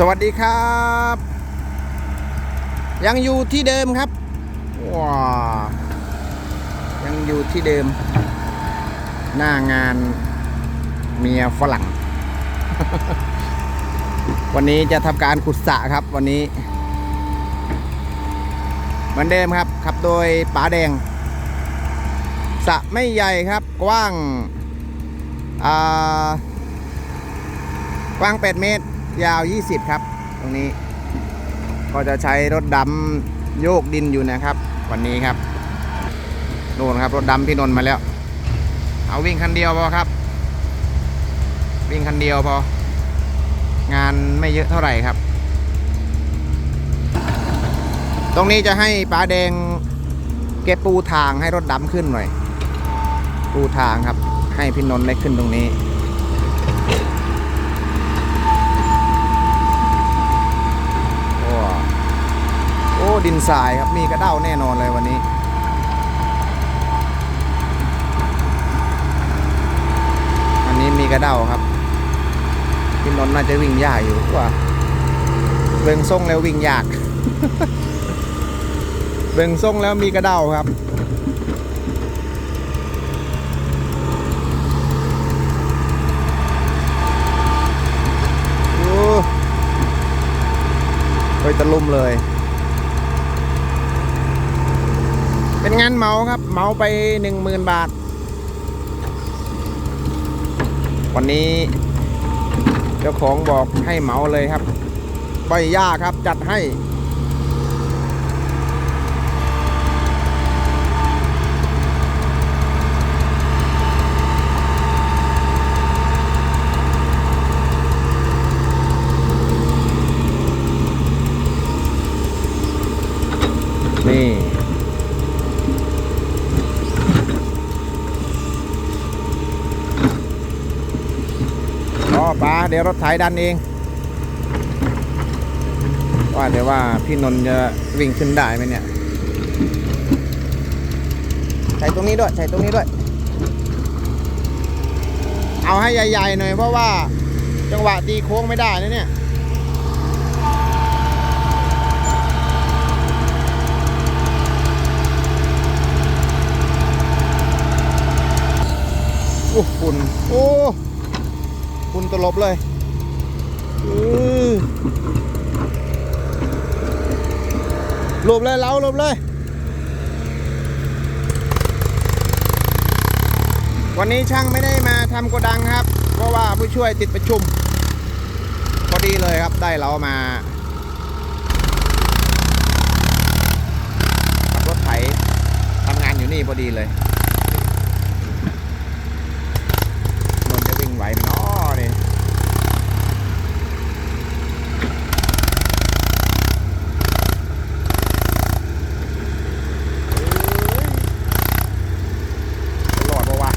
สวัสดีครับ ยังอยู่ที่เดิมครับว้ายังอยู่ที่เดิม หน้างานเมียฝรั่ง วันนี้จะทำการขุดสระครับวันนี้ เหมือนเดิมครับขับโดยป๋าแดงสระไม่ใหญ่ครับกว้างกว้าง 8 เมตร ยาว 20 ครับ ตรงนี้ ก็จะใช้รถดำโยกดินอยู่นะครับ วันนี้ครับโน่นครับ รถดำพี่นนท์มาแล้ว เอาวิ่งคันเดียวพอครับ วิ่งคันเดียวพอ งานไม่เยอะเท่าไหร่ครับ ตรงนี้จะให้ป้าแดงเก็บปูทางให้รถดำขึ้นหน่อย ปูทางครับ ให้พี่นนท์ได้ขึ้นตรงนี้ินทรายครับมีกระเด้าแน่นอนเลยวันนี้อันนี้มีกระเด้าครับพี่นนท์น่าจะวิ่งยากอยู่ว่าเบิ่งทรงแล้ววิ่งยาก เบิ่งทรงแล้วมีกระเด้าครับโอ้ไปตะลุ่มเลย เป็นงานเมาครับ เมาไปหนึ่งหมื่นบาท วันนี้เจ้าของบอกให้เมาเลยครับใบย่ากครับจัดให้นี่ ป้าเดี๋ยวรถไถดันเอง ว่าแต่ว่าพี่นนท์จะวิ่งขึ้นได้ไหมเนี่ยใส่ตรงนี้ด้วยใส่ตรงนี้ด้วย เอาให้ใหญ่ๆหน่อยเพราะว่าจังหวะตีโค้งไม่ได้นะเนี่ยโอ้ฝุ่นโอ้ ฝุ่นตลบเลยหลบเลยเราหลบเลย วันนี้ช่างไม่ได้มาทำโกดังครับ เพราะว่าผู้ช่วยติดประชุม พอดีเลยครับได้เรามาขับรถไถทำงานอยู่นี่พอดีเลย นนท์จะวิ่งไหวไหมเนาะนี่เอ้ยจะรอดปะวะ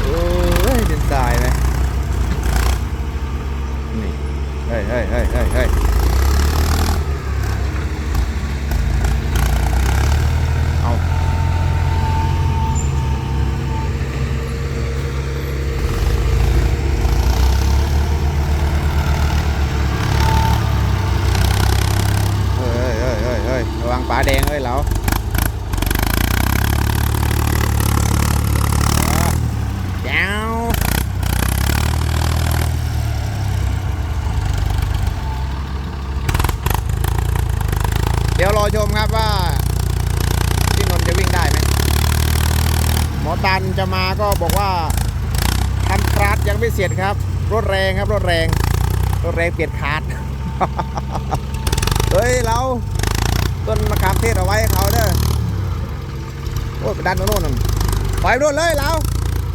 เอ้ยดินทรายไหมนี่ เฮ้ยเฮ้ยเฮ้ยเฮ้ยเฮ้ยเอา เฮ้ยเฮ้ยเฮ้ยเฮ้ยระวัง ปลาแดงเฮ้ยเหลาแจ้วเดี๋ยวรอชมครับว่าพี่นนท์จะวิ่งได้ไหมหมอตันจะมาก็บอกว่าทำคราดยังไม่เสร็จครับ รถแรงครับ รถแรง รถแรงเปลี่ยนคาร์ดเฮ้ย เรา ต้นมะขามเทศเอาไว้ให้เขาเด้อโอ้ยไปดันโน่นนั่นปล่อยไปโน่นเลยเรา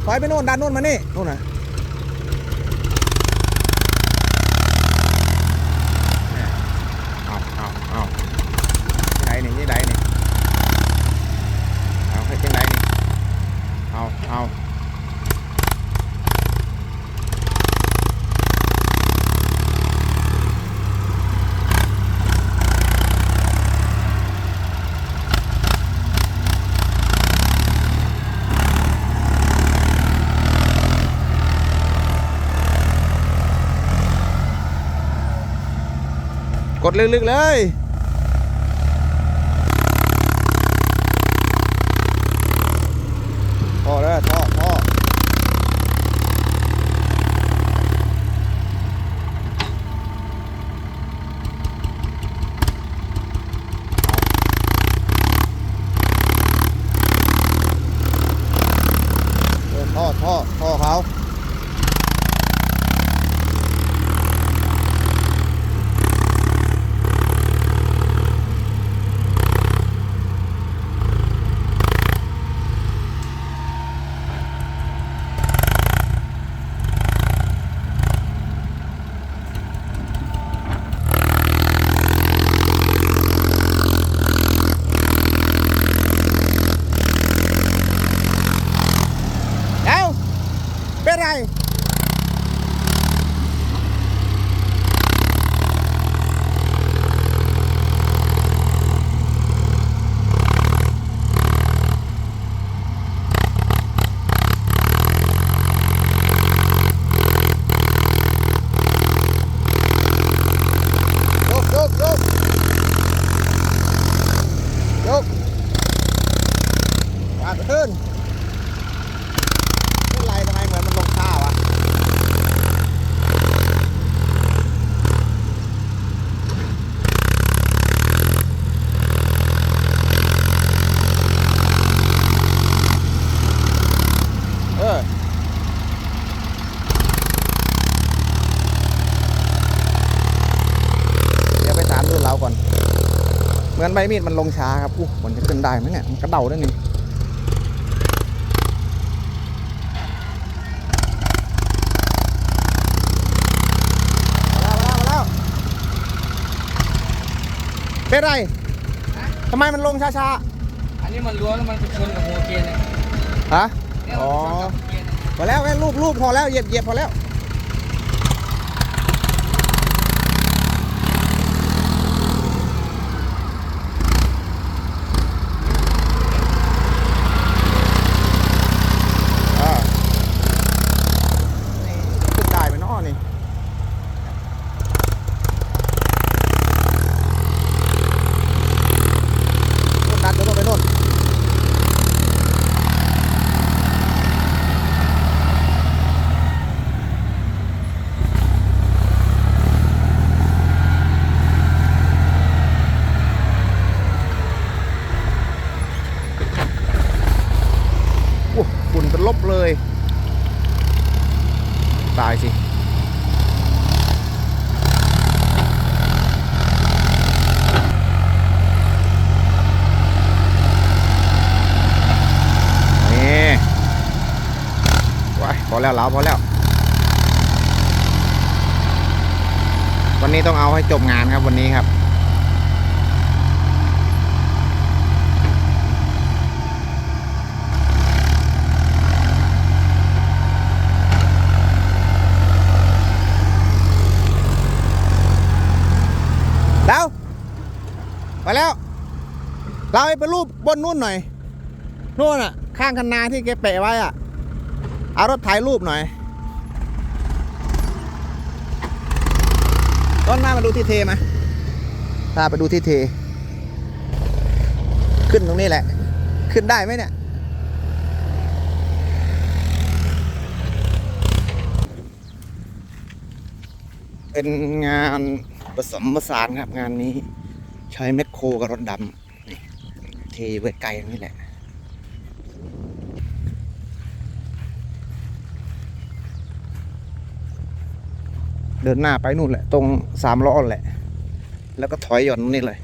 ปล่อยไปโน่นดันโน่นมานี่นู่นน่ะเอาเอาเอาที่ไหนนี่ที่ไหนนี่เอาให้ที่ไหนนี่เอาเอา ดลึกๆเลย ท่อเลยท่อท่อเดินท่อท่อท่อเขาเอ้าเป็นไร ยกยกยกยกวางขึ้นเป็นไรทำไมเหมือนมันลงข้าวอะเออ เดี๋ยวไปถามรุ่นเราก่อน เหมือน ใบมีดมันลงช้าครับอู้มันจะขึ้นได้ไหมเนี่ย มันกระเดาได้นี่มาแล้วมาแล้วมาแล้วเป็นไรทำไมมันลงช้าอันนี้มันล้วงแล้วมันไปชนกับหัวเกนเนี่ยๆฮะเนี่ยอ๋อมันไปชนกับหัวเกนเนี่ยพอแล้วแค่รูปรูปพอแล้วเหยียบเหยียบพอแล้ว อ่านี่ขึ้นได้ไหมเนาะนี่ นู่นดันไปโน่นไปโน่น โอ้ฝุ่นเป็นลบเลย ตายสินี่ว้ายพอแล้วเหลาพอแล้ว วันนี้ต้องเอาให้จบงานครับวันนี้ครับ ดาวมาแล้ว เรา ไปรูปบนนู่นหน่อยนู่นอะ ข้างคันนาที่แกแปะไว้อะ เอารถถ่ายรูปหน่อยต้นหน้ามาดูที่เทมาตาไปดูที่เท ขึ้นตรงนี้แหละ ขึ้นได้ไหมเนี่ยเป็นงานผสมผสานครับงานนี้ ใช้แมคโครกับรถดำ เทไว้ไกลตรงนี้แหละเดินหน้าไปนู่นแหละ ตรงสามล้อแหละ แล้วก็ถอยหย่อนตรงนี้เลย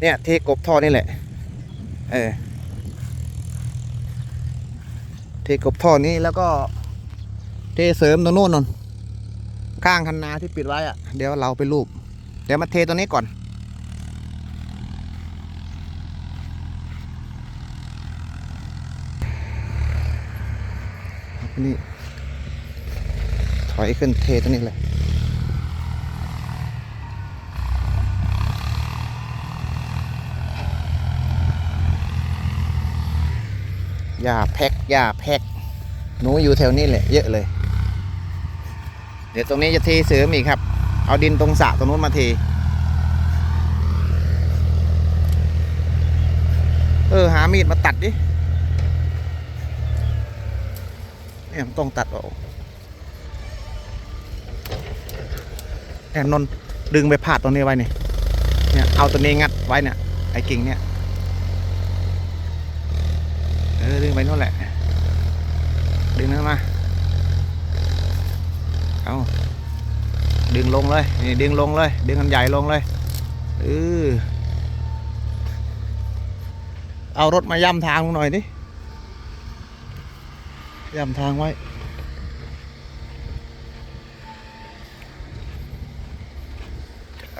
เนี่ยเทกบท่อนี่แหละ เออ เทกบท่อนี้แล้วก็ เทเสริมตรงโน้นนนข้างคันนาที่ปิดไว้อะเดี๋ยวเราไปรูป เดี๋ยวมาเทตัวนี้ก่อน นี่ ถอยขึ้นเทตรงนี้เลยหญ้าแพ็กหญ้าแพ็กหนูอยู่แถวนี้แหละเยอะเลย เดี๋ยวตรงนี้จะเทเสริมีกครับ เอาดินตรงสะตรงนู้นมาเทเออหามีดมาตัดดิ เนี่ยมันต้องตัดออกแอนนน์ดึงไปพาดตรงนี้ไว้นี่เนี่ยเอาตัวนี้งัดไว้เนี่ยไอ้กิ่งเนี่ยเออดึงไปนู่นแหละ ดึงนั่นมาเอาดึงลงเลยนี่ดึงลงเลย ดึงอันใหญ่ลงเลยเออเอารถมาย่ำทางหน่อยดิ ย่ำทางไว้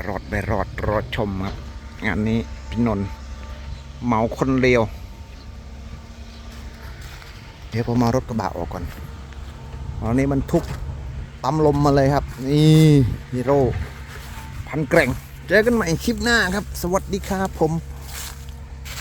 รอดไปรอดรอดชมครับ งานนี้พี่นนท์เมาคนเดียวเดี๋ยวผมมารถกระบะออกก่อนตอนนี้มันทุกปั๊มลมมาเลยครับ นี่ฮีโร่พันแกร่ง เจอกันใหม่คลิปหน้าครับ สวัสดีครับผม